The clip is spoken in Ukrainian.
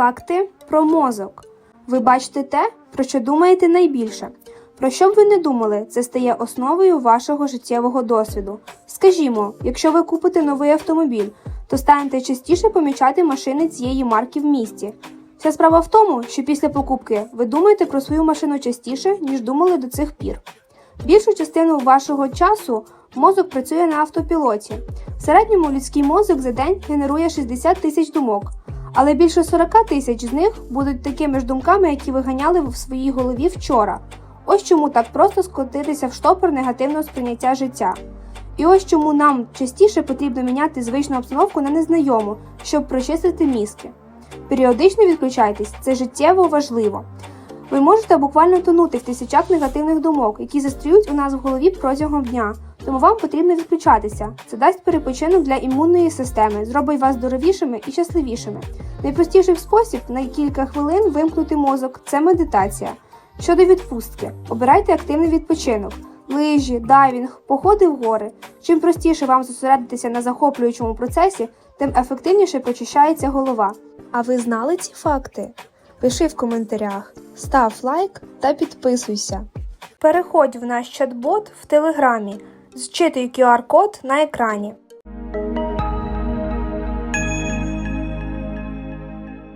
факти про мозок. Ви бачите те, про що думаєте найбільше. Про що б ви не думали, це стає основою вашого життєвого досвіду. Скажімо, якщо ви купите новий автомобіль, то станете частіше помічати машини цієї марки в місті. Вся справа в тому, що після покупки ви думаєте про свою машину частіше, ніж думали до цих пір. Більшу частину вашого часу мозок працює на автопілоті. В середньому людський мозок за день генерує 60 тисяч думок, але більше 40 тисяч з них будуть такими ж думками, які ви ганяли в своїй голові вчора. Ось чому так просто скотитися в штопор негативного сприйняття життя. І ось чому нам частіше потрібно міняти звичну обстановку на незнайому, щоб прочистити мізки. Періодично відключайтесь, це життєво важливо. Ви можете буквально тонути в тисячах негативних думок, які застрюють у нас в голові протягом дня. Тому вам потрібно відключатися. Це дасть перепочинок для імунної системи, зробить вас здоровішими і щасливішими. Найпростіший спосіб на кілька хвилин вимкнути мозок це медитація. Щодо відпустки, обирайте активний відпочинок, лижі, дайвінг, походи в гори. Чим простіше вам зосередитися на захоплюючому процесі, тим ефективніше прочищається голова. А ви знали ці факти? Пиши в коментарях, став лайк та підписуйся. Переходь в наш чат-бот в телеграмі, зчитуй QR-код на екрані.